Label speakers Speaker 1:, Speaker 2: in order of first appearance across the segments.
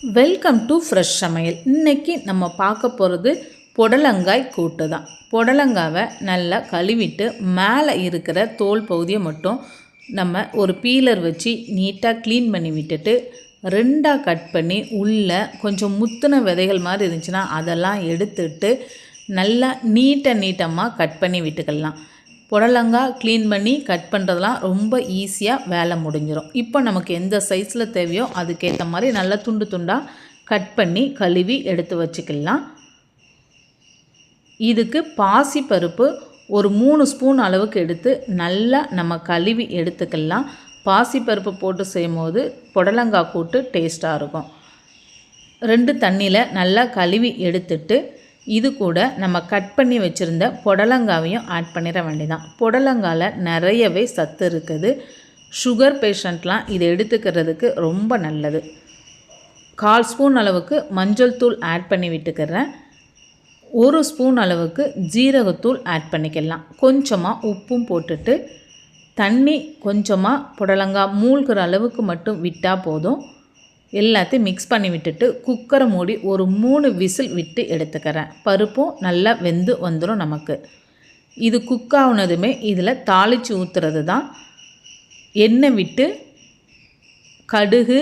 Speaker 1: Welcome to fresh சமையல் இன்றைக்கி நம்ம பார்க்க போகிறது புடலங்காய் கூட்டு தான் புடலங்காவை நல்லா கழுவிட்டு மேலே இருக்கிற தோல் பகுதியை மட்டும் நம்ம ஒரு பீலர் வச்சு நீட்டாக க்ளீன் பண்ணி விட்டுட்டு ரெண்டாக கட் பண்ணி உள்ளே கொஞ்சம் முத்தின விதைகள் மாதிரி இருந்துச்சுன்னா அதெல்லாம் எடுத்துட்டு நல்லா நீட்ட நீட்டமாக கட் பண்ணி விட்டுக்கலாம். புடலங்காய் க்ளீன் பண்ணி கட் பண்ணுறதுலாம் ரொம்ப ஈஸியாக வேலை முடிஞ்சிடும் இப்போ நமக்கு எந்த சைஸில் தேவையோ அதுக்கேற்ற மாதிரி நல்லா துண்டு துண்டாக கட் பண்ணி கழுவி எடுத்து வச்சுக்கலாம். இதுக்கு பாசி பருப்பு ஒரு மூணு ஸ்பூன் அளவுக்கு எடுத்து நல்லா நம்ம கழுவி எடுத்துக்கலாம். பாசி பருப்பு போட்டு செய்யும் போது புடலங்காய் கூட்டு டேஸ்ட்டாக இருக்கும். ரெண்டு தண்ணியில் நல்லா கழுவி எடுத்துட்டு இது கூட நம்ம கட் பண்ணி வச்சுருந்த புடலங்காவையும் ஆட் பண்ணிட வேண்டியதான் புடலங்காவில் நிறையவே சத்து இருக்குது. சுகர் பேஷண்ட்லாம் இதை எடுத்துக்கிறதுக்கு ரொம்ப நல்லது. கால் ஸ்பூன் அளவுக்கு மஞ்சள் தூள் ஆட் பண்ணி விட்டுக்கிறேன். ஒரு ஸ்பூன் அளவுக்கு ஜீரகத்தூள் ஆட் பண்ணிக்கலாம். கொஞ்சமாக உப்பும் போட்டுட்டு தண்ணி கொஞ்சமாக புடலங்காய் மூழ்கிற அளவுக்கு மட்டும் விட்டால் போதும். எல்லாத்தையும் மிக்ஸ் பண்ணி விட்டுட்டு குக்கரை மூடி ஒரு மூணு விசில் விட்டு எடுத்துக்கிறேன். பருப்பும் நல்லா வெந்து வந்துடும் நமக்கு. இது குக் ஆகுனதுமே இதில் தாளித்து ஊற்றுறது தான் எண்ணெய் விட்டு கடுகு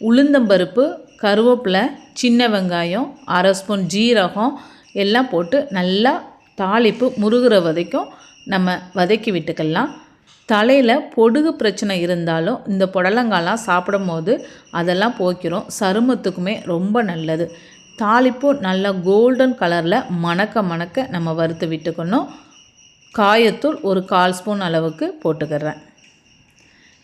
Speaker 1: உளுந்தம்பருப்பு கருவேப்பிலை சின்ன வெங்காயம் அரை ஸ்பூன் ஜீரகம் எல்லாம் போட்டு நல்லா தாளிப்பு முருகிற வரைக்கும் நம்ம வதக்கி விட்டுக்கலாம். தலையில் பொடுகு பிரச்சனை இருந்தாலும் இந்த புடலங்காலாம் சாப்பிடும் போது அதெல்லாம் போக்கிறோம் சருமத்துக்குமே ரொம்ப நல்லது. தாளிப்பு நல்லா கோல்டன் கலரில் மணக்க மணக்க நம்ம வறுத்து விட்டுக்கணும். காயத்தூள் ஒரு கால் ஸ்பூன் அளவுக்கு போட்டுக்கிறேன்.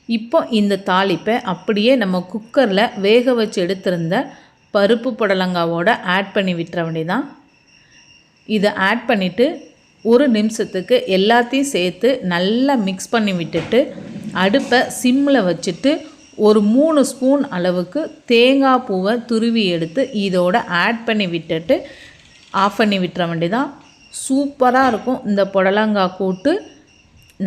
Speaker 1: இப்போ இந்த தாளிப்பை அப்படியே நம்ம குக்கரில் வேக வச்சு எடுத்திருந்த பருப்பு புடலங்காவோட ஆட் பண்ணி விட்டுற வேண்டியதான் இதை ஆட் பண்ணிவிட்டு ஒரு நிமிஷத்துக்கு எல்லாத்தையும் சேர்த்து நல்லா மிக்ஸ் பண்ணி விட்டுட்டு அடுப்பை சிம்மில் வச்சுட்டு ஒரு மூணு ஸ்பூன் அளவுக்கு தேங்காய் பூவை துருவி எடுத்து இதோட ஆட் பண்ணி விட்டுட்டு ஆஃப் பண்ணி விட்டுற வேண்டிதான் சூப்பராக இருக்கும் இந்த புடலங்காய் கூட்டு.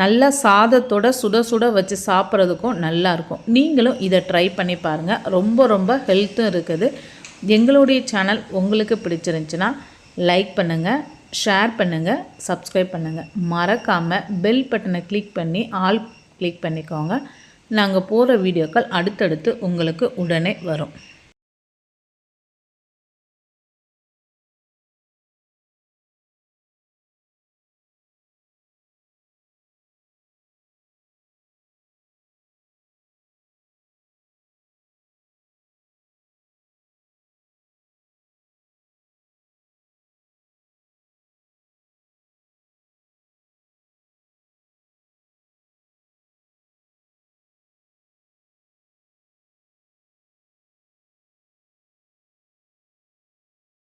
Speaker 1: நல்லா சாதத்தோட சுட சுட வச்சு சாப்பிட்றதுக்கும் நல்லாயிருக்கும் நீங்களும் இதை ட்ரை பண்ணி பாருங்கள் ரொம்ப ரொம்ப ஹெல்த்தும் இருக்குது. எங்களுடைய சேனல் உங்களுக்கு பிடிச்சிருந்துச்சின்னா லைக் பண்ணுங்கள் ஷேர் பண்ணுங்கள் சப்ஸ்கிரைப் பண்ணுங்கள் மறக்காமல் பெல் பட்டனை கிளிக் பண்ணி ஆல் கிளிக் பண்ணிக்கோங்க. நாங்கள் போகிற வீடியோக்கள் அடுத்தடுத்து உங்களுக்கு உடனே வரும்.